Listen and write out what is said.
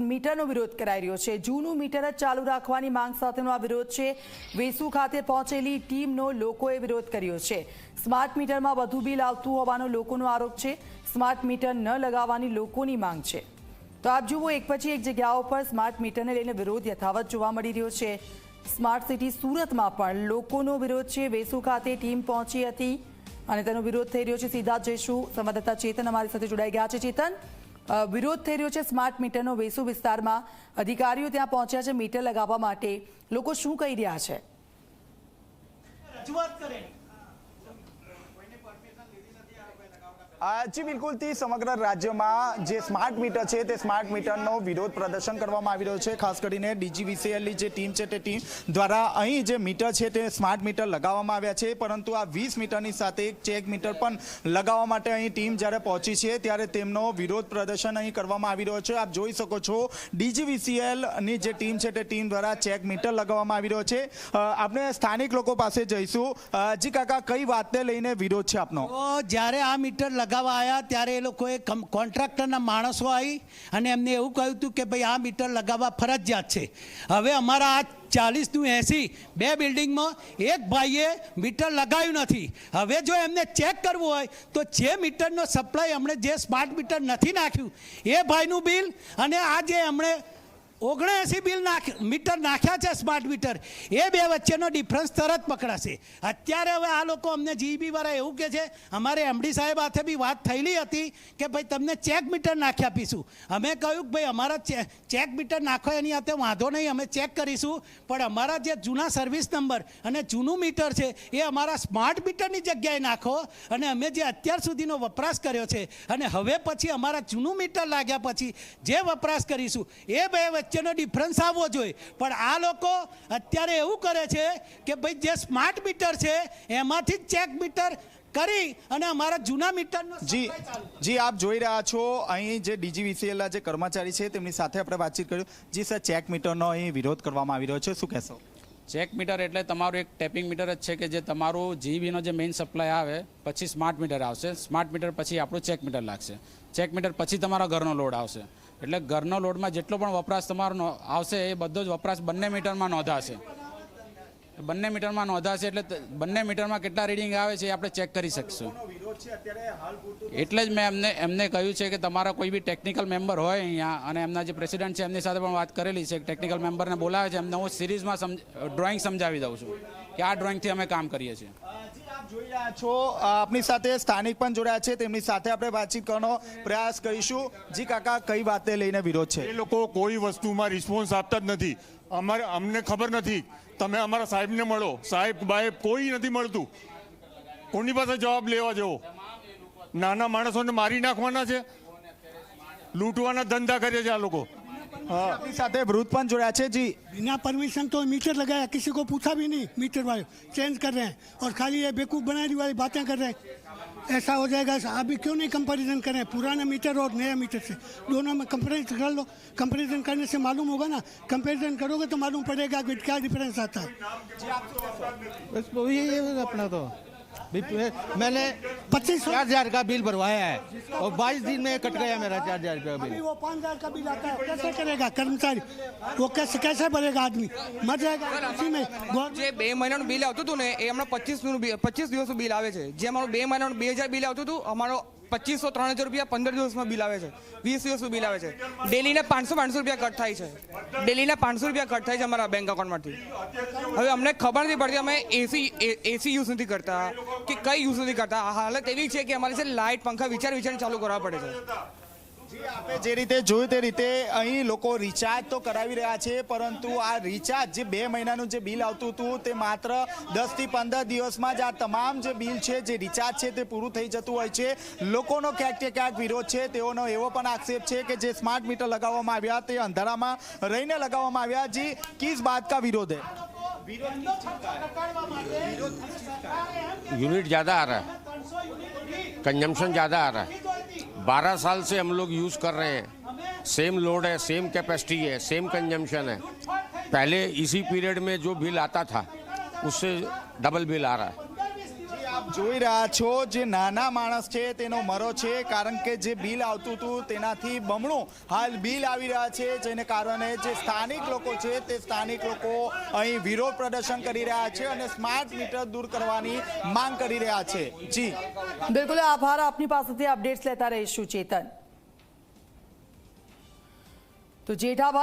મીટરનો વિરોધ કરાઈ રહ્યો છે. જૂનું મીટર જ ચાલુ રાખવાની માંગ સાથેનો આ વિરોધ છે. વેસુ ખાતે પહોંચેલી ટીમનો લોકોએ વિરોધ કર્યો છે. સ્માર્ટ મીટરમાં વધુ બિલ આવતું હોવાનો લોકોનો આરોપ છે. સ્માર્ટ મીટર ન લગાવવાની લોકોની માંગ છે. તો આપ જુઓ, એક પછી એક જગ્યાઓ પર સ્માર્ટ મીટરને લઈને વિરોધ યથાવત જોવા મળી રહ્યો છે. સ્માર્ટ સિટી સુરતમાં પણ લોકોનો વિરોધ છે. વેસુ ખાતે ટીમ પહોંચી હતી અને તેનો વિરોધ થઈ રહ્યો છે. સીધા જઈશું સંવાદદાતા ચેતન અમારી સાથે જોડાઈ ગયા છે. ચેતન? વિરોધ થઈ રહ્યો છે સ્માર્ટ મીટરનો વેસુ વિસ્તારમાં. અધિકારીઓ ત્યાં પહોંચ્યા છે મીટર લગાવવા માટે. લોકો શું કહી રહ્યા છે? આ જી બિલકુલથી સમગ્ર રાજ્યમાં જે સ્માર્ટ મીટર છે, તે સ્માર્ટ મીટરનો વિરોધ પ્રદર્શન કરવામાં આવી રહ્યો છે. ખાસ કરીને ડીજીવીસીએલની જે ટીમ છે, તે ટીમ દ્વારા અહીં જે મીટર છે, તે સ્માર્ટ મીટર લગાવવામાં આવ્યા છે. પરંતુ આ વીસ મીટરની સાથે એક ચેક મીટર પણ લગાવવા માટે અહીં ટીમ જ્યારે પહોંચી છે, ત્યારે તેમનો વિરોધ પ્રદર્શન અહીં કરવામાં આવી રહ્યો છે. આપ જોઈ શકો છો, ડીજીવીસીએલની જે ટીમ છે, તે ટીમ દ્વારા ચેક મીટર લગાવવામાં આવી રહ્યો છે. આપણે સ્થાનિક લોકો પાસે જઈશું. જી કાકા, કઈ વાતને લઈને વિરોધ છે આપનો? જ્યારે આ મીટર લગાવવા આવ્યા ત્યારે એ લોકોએ કોન્ટ્રાક્ટરના માણસો આવી અને એમને એવું કહ્યું હતું કે ભાઈ આ મીટર લગાવવા ફરજિયાત છે. હવે અમારા આ ચાલીસનું એંસી બે બિલ્ડિંગમાં એક ભાઈએ મીટર લગાવ્યું નથી. હવે જો એમને ચેક કરવું હોય તો જે મીટરનો સપ્લાય હમણે જે સ્માર્ટ મીટર નથી નાખ્યું, એ ભાઈનું બિલ અને આ જે હમણે ઓગણએંસી બિલ નાખ, મીટર નાખ્યા છે સ્માર્ટ મીટર એ બે વચ્ચેનો ડિફરન્સ તરત પકડાશે. અત્યારે હવે આ લોકો અમને જીબી વાળા એવું કે છે, અમારે એમડી સાહેબ હાથે બી વાત થયેલી હતી કે ભાઈ તમને ચેક મીટર નાખી આપીશું. અમે કહ્યું કે ભાઈ, અમારા ચેક મીટર નાખો, એની હાથે વાંધો નહીં, અમે ચેક કરીશું. પણ અમારા જે જૂના સર્વિસ નંબર અને જૂનું મીટર છે, એ અમારા સ્માર્ટ મીટરની જગ્યાએ નાખો અને અમે જે અત્યાર સુધીનો વપરાશ કર્યો છે, અને હવે પછી અમારા જૂનું મીટર લાગ્યા પછી જે વપરાશ કરીશું, એ બે વચ્ચેનો ડિફરન્સ આવવો જોઈએ. પણ આ લોકો અત્યારે એવું કરે છે કે ભાઈ જે સ્માર્ટ મીટર છે એમાંથી જ ચેક મીટર કરી અને અમારા જૂના મીટરનો જી. જી આપ જોઈ રહ્યા છો અહીં જે ડીજીવીસીએલના જે કર્મચારી છે તેમની સાથે આપણે વાતચીત કર્યું. જી સર ચેક મીટરનો અહીં વિરોધ કરવામાં આવી રહ્યો છે. શું કહેશો? ચેક મીટર એટલે તમારું એક ટેપિંગ મીટર જ છે કે જે તમારું જીબીનો જે મેઇન સપ્લાય આવે, પછી સ્માર્ટ મીટર આવશે. સ્માર્ટ મીટર પછી આપણું ચેક મીટર લાગશે. ચેક મીટર પછી તમારા ઘરનો લોડ આવશે. એટલે ઘરનો લોડમાં જેટલો પણ વપરાશ તમારો આવશે, એ બધો જ વપરાશ બંને મીટરમાં નોંધાશે. બંને મીટરમાં નોંધાશે એટલે બંને મીટરમાં કેટલા રીડિંગ આવે છે એ આપણે ચેક કરી શકશું. એટલે જ મેં એમને એમને કહ્યું છે કે તમારા કોઈ બી ટેકનિકલ મેમ્બર હોય અહીંયા અને એમના જે પ્રેસિડેન્ટ છે એમની સાથે પણ વાત કરેલી છે ટેકનિકલ મેમ્બરને બોલાવે છે એમને હું સિરીઝમાં ડ્રોઈંગ સમજાવી દઉં છું કે આ ડ્રોઈંગથી અમે કામ કરીએ છીએ. જોઈ રહ્યા છો આપની સાથે સ્થાનિક પણ જોડાયા છે તેમની સાથે આપણે વાતચીત કરવાનો પ્રયાસ કરીશું. જી કાકા કઈ વાતને લઈને વિરોધ છે? એ લોકો કોઈ વસ્તુમાં રિસ્પોન્સ આપતા જ નથી. અમારે અમને ખબર નથી. તમે અમારા સાહેબને મળો. સાહેબ બાહેબ કોઈ નથી મળતું. કોની પાસે જવાબ લેવા જેવો નાના માણસોને મારી નાખવાના છે લૂંટવાના ધંધા કરે છે આ લોકો આપની સાથે વૃદ્ધ પણ જોડાયા છે જી बिना परमिशन तो मीटर लगाया किसी को पूछा भी नहीं मीटर वाले चेंज कर रहे हैं और खाली ये बेवकूफ़ बनाने वाली बातें कर रहे हैं ऐसा हो जाएगा ऐसा अभी क्यों नहीं कंपैरिजन करें पुराना मीटर और नया मीटर से दोनों में कंपैरिजन कर लो कंपैरिजन करने से मालूम होगा ना कंपैरिजन करोगे तो मालूम पड़ेगा कि क्या डिफरेंस आता है बस वही है अपना तो भी मैंने पच्चीस सौ चार हजार का बिल भरवाया है और बाईस दिन में कट गया मेरा चार हजार का अभी बिल वो पाँच हजार का बिल आता है कैसे करेगा कर्मचारी वो कैसे कैसे भरेगा आदमी मर जाएगा उसी में गवर्नमेंट જે બે મહિનાનું બિલ આવતું હતું ને એ હમણાં પચીસનું પચીસ દિવસનું બિલ આવે છે જે અમારું બે મહિનાનું બે હજાર બિલ આવતું હતું અમારો પચીસો ત્રણ હજાર રૂપિયા પંદર દિવસમાં બિલ આવે છે. વીસ દિવસનું બિલ આવે છે. ડેલીના પાંચસો પાંચસો રૂપિયા કટ થાય છે. ડેલીના પાંચસો રૂપિયા કટ થાય છે અમારા બેંક અકાઉન્ટમાંથી હવે અમને ખબર નથી પડતી અમે એસી એસી યુઝ નથી કરતા કે કઈ યુઝ નથી કરતા. હાલત એવી છે કે અમારે છે લાઇટ પંખા વિચાર વિચાર ચાલુ કરવા પડે છે. આપણે જે રીતે જોયું તે રીતે અહીં લોકો રિચાર્જ તો કરાવી રહ્યા છે પરંતુ આ રિચાર્જ જે બે મહિનાનું જે બિલ આવતું હતું તે માત્ર દસ થી પંદર દિવસમાં જ આ તમામ જે બિલ છે જે રિચાર્જ છે તે પૂરું થઈ જતું હોય છે લોકોનો ક્યાંક ને ક્યાંક વિરોધ છે તેઓનો એવો પણ આક્ષેપ છે કે જે સ્માર્ટ મીટર લગાવવામાં આવ્યા તે અંધારામાં રહીને લગાવવામાં આવ્યા જી કિસ બાત કા વિરોધ હે यूनिट ज़्यादा आ रहा है कंजम्पशन ज़्यादा आ रहा है बारह साल से हम लोग यूज़ कर रहे हैं। सेम लोड है सेम कैपेसिटी है सेम कंजम्पशन है। पहले इसी पीरियड में जो बिल आता था, उससे डबल बिल आ रहा है। આપ જોઈ રહ્યા છો જે નાના માણસ છે તેનો મરો છે, કારણ કે જે બિલ આવતું હતું તેનાથી બમણું હાલ બિલ આવી રહ્યા છે, જેને કારણે જે સ્થાનિક લોકો છે તે સ્થાનિક લોકો અહીં વિરોધ પ્રદર્શન કરી રહ્યા છે અને સ્માર્ટ મીટર દૂર કરવાની માંગ કરી રહ્યા છે. જી. બિલકુલ, આભાર. આપની પાસેથી અપડેટ્સ લેતા રહીશું ચેતન. તો જેઠાભાઈ